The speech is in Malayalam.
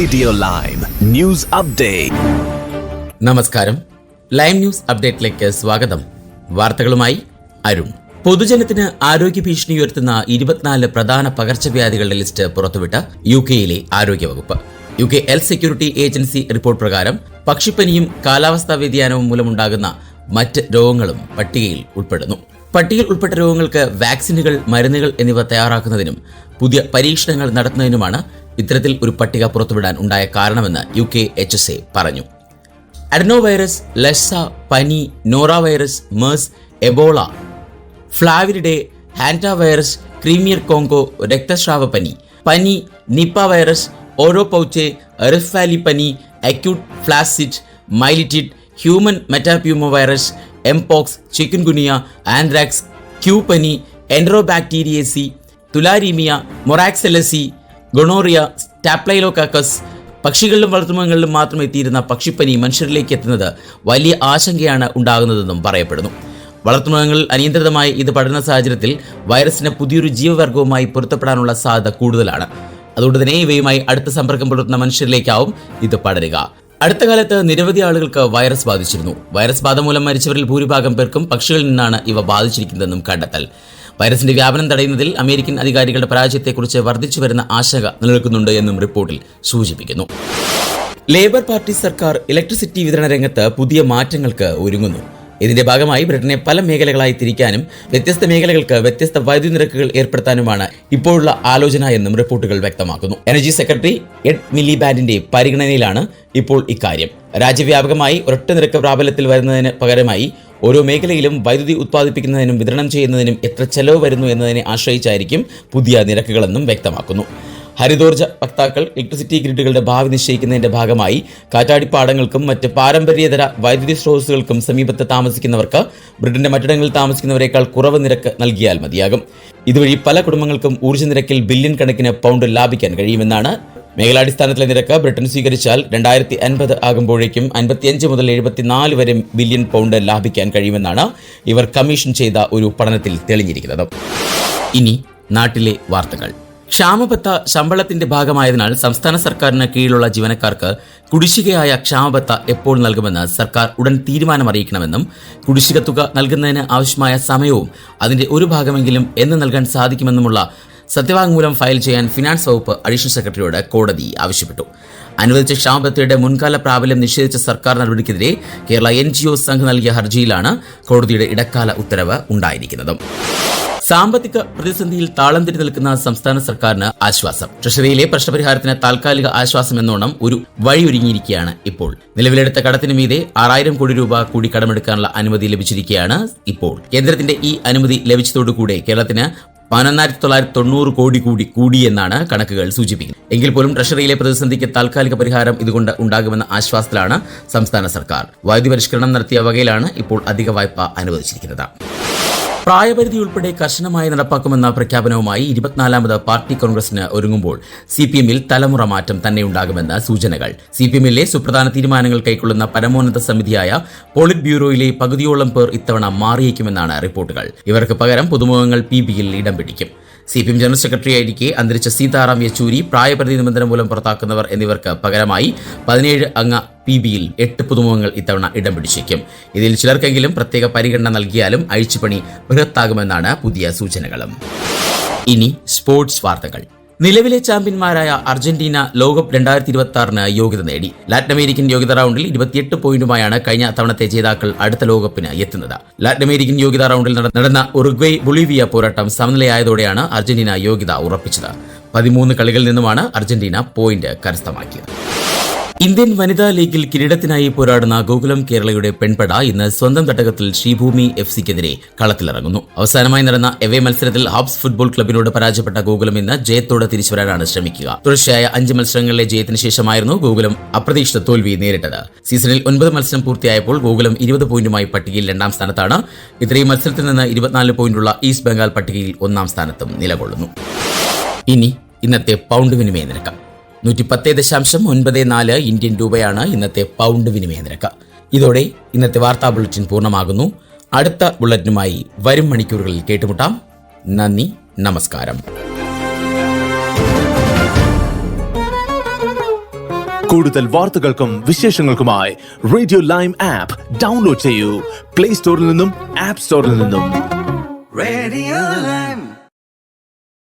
റേഡിയോ ലൈം ന്യൂസ് അപ്ഡേറ്റ് നമസ്കാരം. ലൈം ന്യൂസ് അപ്ഡേറ്റിലേക്ക് സ്വാഗതം. വാർത്തകളുമായി അരുൺ. പൊതുജനത്തിന് ആരോഗ്യ ഭീഷണി ഉയർത്തുന്ന ഇരുപത്തിനാല് പ്രധാന പകർച്ചവ്യാധികളുടെ ലിസ്റ്റ് പുറത്തുവിട്ട യു കെയിലെ ആരോഗ്യവകുപ്പ്. U K health security agency report പ്രകാരം പക്ഷിപ്പനിയും കാലാവസ്ഥാ വ്യതിയാനവും മൂലമുണ്ടാകുന്ന മറ്റ് രോഗങ്ങളും പട്ടികയിൽ ഉൾപ്പെടുന്നു. പട്ടികയിൽ ഉൾപ്പെട്ട രോഗങ്ങൾക്ക് വാക്സിനുകൾ മരുന്നുകൾ എന്നിവ തയ്യാറാക്കുന്നതിനും പുതിയ പരീക്ഷണങ്ങൾ നടത്തുന്നതിനുമാണ് ഇത്തരത്തിൽ ഒരു പട്ടിക പുറത്തുവിടാൻ ഉണ്ടായ കാരണമെന്ന് U K H S A പറഞ്ഞു. അഡനോ വൈറസ് ലസ പനി noro virus MERS Ebola flaviridae Hanta virus Crimean Congo രക്തസ്രാവ പനി പനി Nipah virus Oropouche Rift Valley പനി acute flaccid myelitis human metapneumo virus mpox chikungunya anthrax Q പനി എൻഡ്രോബാക്ടീരിയസി തുലാരീമിയ മൊറാക്സെലസി ഗൊണോറിയ സ്റ്റാപ്ലൈലോകാക്കസ് പക്ഷികളിലും വളർത്തുമൃഗങ്ങളിലും മാത്രം എത്തിയിരുന്ന പക്ഷിപ്പനി മനുഷ്യരിലേക്ക് എത്തുന്നത് വലിയ ആശങ്കയാണ് ഉണ്ടാകുന്നതെന്നും പറയപ്പെടുന്നു. വളർത്തുമൃഗങ്ങളിൽ അനിയന്ത്രിതമായി ഇത് പടരുന്ന സാഹചര്യത്തിൽ വൈറസിന് പുതിയൊരു ജീവവർഗവുമായി പൊരുത്തപ്പെടാനുള്ള സാധ്യത കൂടുതലാണ്. അതുകൊണ്ട് തന്നെ ഇവയുമായി അടുത്ത സമ്പർക്കം പുലർത്തുന്ന മനുഷ്യരിലേക്കാവും ഇത് പടരുക. അടുത്ത കാലത്ത് നിരവധി ആളുകൾക്ക് വൈറസ് ബാധിച്ചിരുന്നു. വൈറസ് ബാധ മൂലം മരിച്ചവരിൽ ഭൂരിഭാഗം പേർക്കും പക്ഷികളിൽ നിന്നാണ് ഇവ ബാധിച്ചിരിക്കുന്നതെന്നും കണ്ടെത്തൽ. വൈറസിന്റെ വ്യാപനം തടയുന്നതിൽ അമേരിക്കൻ അധികാരികളുടെ പരാജയത്തെക്കുറിച്ച് വർദ്ധിച്ചു വരുന്ന ആശങ്ക നിലനിൽക്കുന്നുണ്ട് എന്നും റിപ്പോർട്ടിൽ സൂചിപ്പിക്കുന്നു. ലേബർ പാർട്ടി സർക്കാർ ഇലക്ട്രിസിറ്റി വിതരണ രംഗത്ത് പുതിയ മാറ്റങ്ങൾക്ക് ഒരുങ്ങുന്നു. ഇതിന്റെ ഭാഗമായി ബ്രിട്ടനെ പല മേഖലകളായി തിരിക്കാനും വ്യത്യസ്ത മേഖലകൾക്ക് വ്യത്യസ്ത വൈദ്യുതി നിരക്കുകൾ ഏർപ്പെടുത്താനുമാണ് ഇപ്പോഴുള്ള ആലോചന എന്നും റിപ്പോർട്ടുകൾ വ്യക്തമാക്കുന്നു. എനർജി സെക്രട്ടറി എഡ് മില്ലി ബാൻഡിന്റെ പരിഗണനയിലാണ് ഇപ്പോൾ ഇക്കാര്യം. രാജ്യവ്യാപകമായി ഒരൊറ്റ നിരക്ക് പ്രാബല്യത്തിൽ വരുന്നതിന് പകരമായി ഓരോ മേഖലയിലും വൈദ്യുതി ഉത്പാദിപ്പിക്കുന്നതിനും വിതരണം ചെയ്യുന്നതിനും എത്ര ചെലവ് വരുന്നു എന്നതിനെ ആശ്രയിച്ചായിരിക്കും പുതിയ നിരക്കുകളെന്നും വ്യക്തമാക്കുന്നു. ഹരിതോർജ വക്താക്കൾ ഇലക്ട്രിസിറ്റി ഗ്രിഡുകളുടെ ഭാവി നിശ്ചയിക്കുന്നതിന്റെ ഭാഗമായി കാറ്റാടിപ്പാടങ്ങൾക്കും മറ്റ് പാരമ്പര്യേതര വൈദ്യുതി സ്രോതസ്സുകൾക്കും സമീപത്ത് താമസിക്കുന്നവർക്ക് ബ്രിട്ടന്റെ മറ്റിടങ്ങളിൽ താമസിക്കുന്നവരെക്കാൾ കുറവ് നിരക്ക് നൽകിയാൽ മതിയാകും. ഇതുവഴി പല കുടുംബങ്ങൾക്കും ഊർജ നിരക്കിൽ ബില്യൺ കണക്കിന് പൗണ്ട് ലാഭിക്കാൻ കഴിയുമെന്നാണ് മേഖലാടിസ്ഥാനത്തിലെ നിരക്ക് ബ്രിട്ടൻ സ്വീകരിച്ചാൽ രണ്ടായിരത്തി അൻപത് ആകുമ്പോഴേക്കും അൻപത്തിയഞ്ച് മുതൽ എഴുപത്തിനാല് വരെ ബില്യൺ പൗണ്ട് ലാഭിക്കാൻ കഴിയുമെന്നാണ് ഇവർ കമ്മീഷൻ ചെയ്ത ഒരു പഠനത്തിൽ തെളിഞ്ഞിരിക്കുന്നത്. ഇനി നാട്ടിലെ വാർത്തകൾ. ക്ഷാമബത്ത ശമ്പളത്തിന്റെ ഭാഗമായതിനാൽ സംസ്ഥാന സർക്കാരിന് കീഴിലുള്ള ജീവനക്കാർക്ക് കുടിശ്ശികയായ ക്ഷാമബത്ത എപ്പോൾ നൽകുമെന്ന് സർക്കാർ ഉടൻ തീരുമാനമറിയിക്കണമെന്നും കുടിശ്ശിക തുക നൽകുന്നതിന് ആവശ്യമായ സമയവും അതിന്റെ ഒരു ഭാഗമെങ്കിലും എന്ന് നൽകാൻ സാധിക്കുമെന്നുമുള്ള സത്യവാങ്മൂലം ഫയൽ ചെയ്യാൻ ഫിനാൻസ് വകുപ്പ് അഡീഷണൽ സെക്രട്ടറിയോട് കോടതി ആവശ്യപ്പെട്ടു. അനുവദിച്ച ക്ഷാമബത്തയുടെ മുൻകാല പ്രാബല്യം നിഷേധിച്ച സർക്കാർ നടപടിക്കെതിരെ കേരള എൻ ജി ഒ സംഘം നൽകിയ ഹർജിയിലാണ് കോടതിയുടെ ഇടക്കാല ഉത്തരവ് ഉണ്ടായിരിക്കുന്നത്. സാമ്പത്തിക പ്രതിസന്ധിയിൽ താളം തിരി നിൽക്കുന്ന സംസ്ഥാന സർക്കാരിന് ആശ്വാസം. ട്രഷറിയിലെ പ്രശ്നപരിഹാരത്തിന് താൽക്കാലിക ആശ്വാസം എന്നോണം ഒരു വഴിയൊരുങ്ങിയിരിക്കുകയാണ് ഇപ്പോൾ. നിലവിലെടുത്ത കടത്തിന് മീതെ ആറായിരം കോടി രൂപ കൂടി കടമെടുക്കാനുള്ള അനുമതി ലഭിച്ചിരിക്കുകയാണ് ഇപ്പോൾ. കേന്ദ്രത്തിന്റെ ഈ അനുമതി ലഭിച്ചതോടുകൂടെ കേരളത്തിന് പതിനൊന്നായിരത്തി തൊള്ളായിരത്തി തൊണ്ണൂറ് കോടി കൂടി കൂടിയെന്നാണ് കണക്കുകൾ സൂചിപ്പിക്കുന്നത്. എങ്കിൽ പോലും ട്രഷറിയിലെ പ്രതിസന്ധിക്ക് താൽക്കാലിക പരിഹാരം ഇതുകൊണ്ട് ഉണ്ടാകുമെന്ന ആശ്വാസത്തിലാണ് സംസ്ഥാന സർക്കാർ. വൈദ്യുതി പരിഷ്കരണം നടത്തിയ വകയിലാണ് ഇപ്പോൾ അധിക വായ്പ അനുവദിച്ചിരിക്കുന്നത്. പ്രായപരിധി ഉൾപ്പെടെ കർശനമായി നടപ്പാക്കുമെന്ന പ്രഖ്യാപനവുമായി ഇരുപത്തിനാലാമത് പാർട്ടി കോൺഗ്രസിന് ഒരുങ്ങുമ്പോൾ സി പി എമ്മിൽ തലമുറ മാറ്റം തന്നെ ഉണ്ടാകുമെന്ന് സൂചനകൾ. സി പി എമ്മിലെ സുപ്രധാന തീരുമാനങ്ങൾ കൈക്കൊള്ളുന്ന പരമോന്നത സമിതിയായ പോളിറ്റ് ബ്യൂറോയിലെ പകുതിയോളം പേർ ഇത്തവണ മാറിയേക്കുമെന്നാണ് റിപ്പോർട്ടുകൾ. ഇവർക്ക് പകരം പുതുമുഖങ്ങൾ പി ബിയിൽ ഇടം പിടിക്കും. സി പി എം ജനറൽ സെക്രട്ടറിയായിരിക്കെ അന്തരിച്ച സീതാറാം യെച്ചൂരി പ്രായപരിധി നിബന്ധന മൂലം പുറത്താക്കുന്നവർ എന്നിവർക്ക് പകരമായി പതിനേഴ് അംഗ പി ബിയിൽ എട്ട് പുതുമുഖങ്ങൾ ഇത്തവണ ഇടം പിടിച്ചേക്കും. ഇതിൽ ചിലർക്കെങ്കിലും പ്രത്യേക പരിഗണന നൽകിയാലും അഴിച്ചുപണി ബൃഹത്താകുമെന്നാണ് പുതിയ സൂചനകളും. ഇനി സ്പോർട്സ് വാർത്തകൾ. നിലവിലെ ചാമ്പ്യന്മാരായ അർജന്റീന ലോകകപ്പ് രണ്ടായിരത്തി ഇരുപത്തി ആറിന് യോഗ്യത നേടി. ലാറ്റിൻ അമേരിക്കൻ യോഗ്യത റൗണ്ടിൽ ഇരുപത്തിയെട്ട് പോയിന്റുമായാണ് കഴിഞ്ഞ തവണത്തെ ജേതാക്കൾ അടുത്ത ലോകകപ്പിന് എത്തുന്നത്. ലാറ്റിൻ അമേരിക്കൻ യോഗ്യതാ റൗണ്ടിൽ നടന്ന ഉറുഗ്വേ ബൊളീവിയ പോരാട്ടം സമനിലയായതോടെയാണ് അർജന്റീന യോഗ്യത ഉറപ്പിച്ചത്. പതിമൂന്ന് കളികളിൽ നിന്നുമാണ് അർജന്റീന പോയിന്റ് കരസ്ഥമാക്കിയത്. ഇന്ത്യൻ വനിതാ ലീഗിൽ കിരീടത്തിനായി പോരാടുന്ന ഗോകുലം കേരളയുടെ പെൺപട ഇന്ന് സ്വന്തം തട്ടകത്തിൽ ശ്രീഭൂമി എഫ് സിക്കെതിരെ കളത്തിലിറങ്ങുന്നു. അവസാനമായി നടന്ന എവേ മത്സരത്തിൽ ഹാബ്സ് ഫുട്ബോൾ ക്ലബിനോട് പരാജയപ്പെട്ട ഗോകുലം ഇന്ന് ജയത്തോടെ തിരിച്ചുവരാനാണ് ശ്രമിക്കുക. തുടർച്ചയായ അഞ്ച് മത്സരങ്ങളിലെ ജയത്തിന് ശേഷമായിരുന്നു ഗോകുലം അപ്രതീക്ഷിത തോൽവി നേരിട്ടത്. സീസണിൽ ഒൻപത് മത്സരം പൂർത്തിയായപ്പോൾ ഗോകുലം ഇരുപത് പോയിന്റുമായി പട്ടികയിൽ രണ്ടാം സ്ഥാനത്താണ്. ഇത്രയും മത്സരത്തിൽ നിന്ന് ഇരുപത്തിനാല് പോയിന്റുള്ള ഈസ്റ്റ് ബംഗാൾ പട്ടികയിൽ ഒന്നാം സ്ഥാനത്തും നിലകൊള്ളുന്നു. ഇനി ഇന്നത്തെ പൗണ്ട് വിനിമയ നിരക്ക്. നൂറ്റി പത്ത് ദശാംശം ഒൻപത് നാല് ഇന്ത്യൻ രൂപയാണ് ഇന്നത്തെ പൗണ്ട് വിനിമയ നിരക്ക്. ഇതോടെ ഇന്നത്തെ വാർത്താ ബുള്ളറ്റിൻ പൂർണമാകുന്നു. അടുത്ത ബുള്ളറ്റിനുമായി വരും മണിക്കൂറുകളിൽ കേട്ടുമുട്ടാം. നന്ദി നമസ്കാരം. കൂടുതൽ വാർത്തകൾക്കും വിശേഷങ്ങൾക്കുമായി റേഡിയോ ലൈം ആപ്പ് ഡൗൺലോഡ് ചെയ്യൂ. പ്ലേ സ്റ്റോറിൽ നിന്നും ആപ്പ് സ്റ്റോറിൽ നിന്നും. റേഡിയോ.